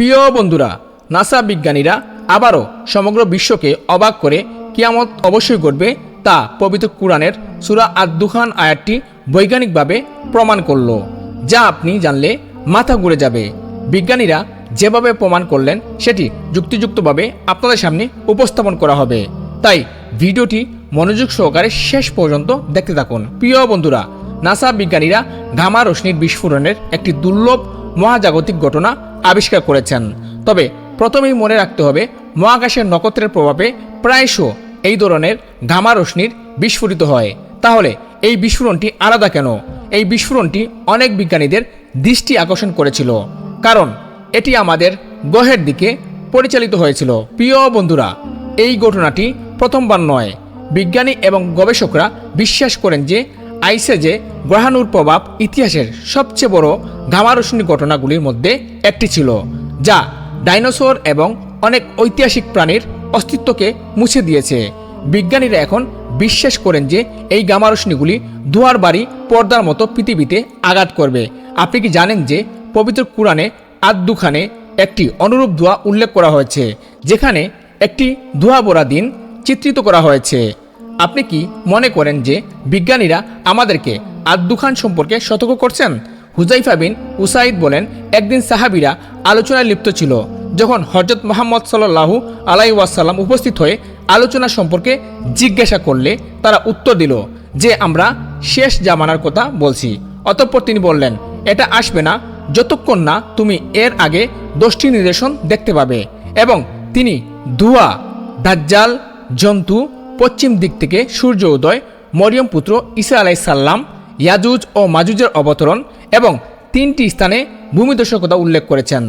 প্রিয় বন্ধুরা, নাসা বিজ্ঞানীরা আবারও সমগ্র বিশ্বকে অবাক করে কিয়ামত অবশ্যই ঘটবে তা পবিত্র কুরআনের সুরা আদ-দুখান আয়াতটি বৈজ্ঞানিকভাবে প্রমাণ করল, যা আপনি জানলে মাথা ঘুরে যাবে। বিজ্ঞানীরা যেভাবে প্রমাণ করলেন, সেটি যুক্তিযুক্তভাবে আপনাদের সামনে উপস্থাপন করা হবে। তাই ভিডিওটি মনোযোগ সহকারে শেষ পর্যন্ত দেখতে থাকুন। প্রিয় বন্ধুরা, নাসা বিজ্ঞানীরা গামা রশ্মির বিস্ফোরণের একটি দুর্লভ মহাজাগতিক ঘটনা আবিষ্কার করেছেন। তবে প্রথমেই মনে রাখতে হবে, মহাকাশের নক্ষত্রের প্রভাবে প্রায়শ এই ধরনের ঘামা রশ্মির বিস্ফোরিত হয়। তাহলে এই বিস্ফোরণটি আলাদা কেন? এই বিস্ফোরণটি অনেক বিজ্ঞানীদের দৃষ্টি আকর্ষণ করেছিল। কারণ এটি আমাদের গ্রহের দিকে পরিচালিত হয়েছিল। প্রিয় বন্ধুরা, এই ঘটনাটি প্রথমবার নয়। বিজ্ঞানী এবং গবেষকরা বিশ্বাস করেন যে আইসে যে গ্রহাণুর প্রভাব ইতিহাসের সবচেয়ে বড় ঘামারোশনী ঘটনাগুলির মধ্যে একটি ছিল, যা ডাইনোসর এবং অনেক ঐতিহাসিক প্রাণীর অস্তিত্বকে মুছে দিয়েছে। বিজ্ঞানীরা এখন বিশ্বাস করেন যে এই গামারশ্মিগুলি দুয়ার বাড়ি পর্দার মতো পৃথিবীতে আঘাত করবে। আপনি কি জানেন যে পবিত্র কুরআনে আদ-দুখানে একটি অনুরূপ দোয়া উল্লেখ করা হয়েছে, যেখানে একটি ধোয়া বোরা দিন চিত্রিত করা হয়েছে? আপনি কি মনে করেন যে বিজ্ঞানীরা আমাদেরকে আদ-দুখান সম্পর্কে সতর্ক করছেন? হুজাইফা বিন উসাইদ বলেন, একদিন সাহাবিরা আলোচনায় লিপ্ত ছিল, যখন হজরত মোহাম্মদ সাল্লাহু আলাই ওয়াসাল্লাম উপস্থিত হয়ে আলোচনা সম্পর্কে জিজ্ঞাসা করলে তারা উত্তর দিল যে, আমরা শেষ জামানার কথা বলছি। অতঃপর তিনি বললেন, এটা আসবে না যতক্ষণ না তুমি এর আগে দশটি নির্দেশন দেখতে পাবে। এবং তিনি ধোয়া, দাজ্জাল, জন্তু পশ্চিম দিক থেকে সূর্য উদয়, মরিয়ম পুত্র ঈসা আলাইসাল্লাম ইয়াজুজ ও মাজুজের অবতরণ এবং তিনটি স্থানে ভূমিদর্শকতা উল্লেখ করেছেন,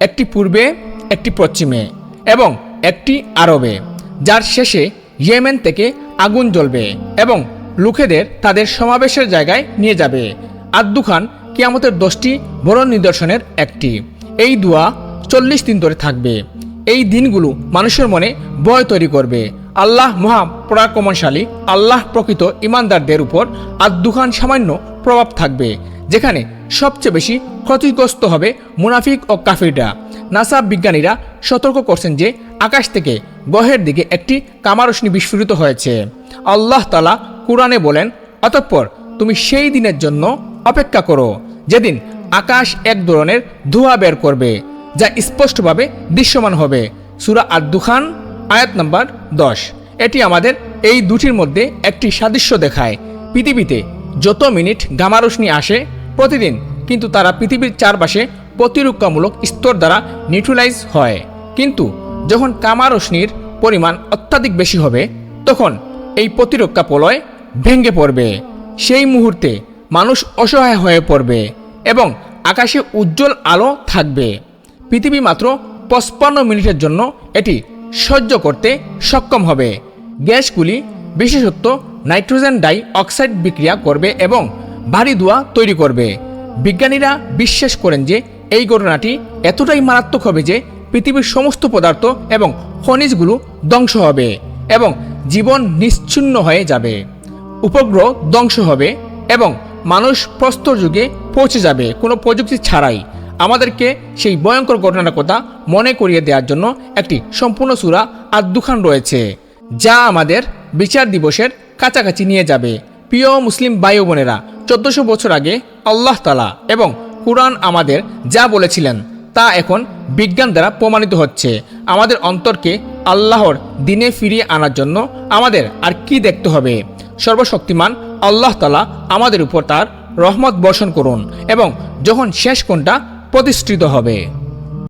একটি পূর্বে, একটি পশ্চিমে এবং একটি আরবে, যার শেষে ইয়েমেন থেকে আগুন জ্বলবে এবং লোকেদের তাদের সমাবেশের জায়গায় নিয়ে যাবে। আদ্দু খান কিয়ামতের দশটি বড় নিদর্শনের একটি। এই দোয়া চল্লিশ দিন ধরে থাকবে। এই দিনগুলো মানুষের মনে ভয় তৈরি করবে। আল্লাহ মহা পরাক্রমশালী আল্লাহ প্রকৃত ইমানদারদের উপর আদ্দুখান সামান্য প্রভাব থাকবে, যেখানে সবচেয়ে বেশি ক্ষতিগ্রস্ত হবে মুনাফিক ও কাফিররা। নাসা বিজ্ঞানীরা সতর্ক করছেন যে, আকাশ থেকে গ্রহের দিকে একটি কামারশ্মি বিস্ফোরিত হয়েছে। আল্লাহ তালা কোরআনে বলেন, অতঃপর তুমি সেই দিনের জন্য অপেক্ষা করো, যেদিন আকাশ এক ধরনের ধোঁয়া বের করবে, যা স্পষ্টভাবে দৃশ্যমান হবে। সুরা আদ্দুখান আয়াত নাম্বার দশ। এটি আমাদের এই দুটির মধ্যে একটি সাদৃশ্য দেখায়। পৃথিবীতে যত মিনিট গামারশ্মি আসে প্রতিদিন, কিন্তু তারা পৃথিবীর চারপাশে প্রতিরক্ষামূলক স্তর দ্বারা নিউট্রালাইজ হয়। কিন্তু যখন কামারশ্মির পরিমাণ অত্যাধিক বেশি হবে, তখন এই প্রতিরক্ষা প্রলয় ভেঙে পড়বে। সেই মুহূর্তে মানুষ অসহায় হয়ে পড়বে এবং আকাশে উজ্জ্বল আলো থাকবে। পৃথিবী মাত্র পঁচপান্ন মিনিটের জন্য এটি সহ্য করতে সক্ষম হবে। গ্যাসগুলি বিশেষত নাইট্রোজেন ডাই অক্সাইড বিক্রিয়া করবে এবং ভারী ধোঁয়া তৈরি করবে। বিজ্ঞানীরা বিশ্বাস করেন যে এই ঘটনাটি এতটাই মারাত্মক হবে যে পৃথিবীর সমস্ত পদার্থ এবং খনিজগুলো ধ্বংস হবে এবং জীবন নিশ্চিন্ন হয়ে যাবে। উপগ্রহ ধ্বংস হবে এবং মানুষ প্রস্তর যুগে পৌঁছে যাবে, কোনো প্রযুক্তি ছাড়াই। আমাদেরকে সেই ভয়ঙ্কর ঘটনার কথা মনে করিয়ে দেওয়ার জন্য একটি সম্পূর্ণ সুরা আদ্দুখান রয়েছে, যা আমাদের বিচার দিবসের কাছাকাছি নিয়ে যাবে। প্রিয় মুসলিম ভাই বোনেরা, চোদ্দশো বছর আগে আল্লাহ তালা এবং কুরআন আমাদের যা বলেছিলেন, তা এখন বিজ্ঞান দ্বারা প্রমাণিত হচ্ছে। আমাদের অন্তরকে আল্লাহর দিনে ফিরিয়ে আনার জন্য আমাদের আর কি দেখতে হবে? সর্বশক্তিমান আল্লাহ তালা আমাদের উপর তার রহমত বর্ষণ করুন এবং যখন শেষ কোনটা প্রতিষ্ঠিত হবে।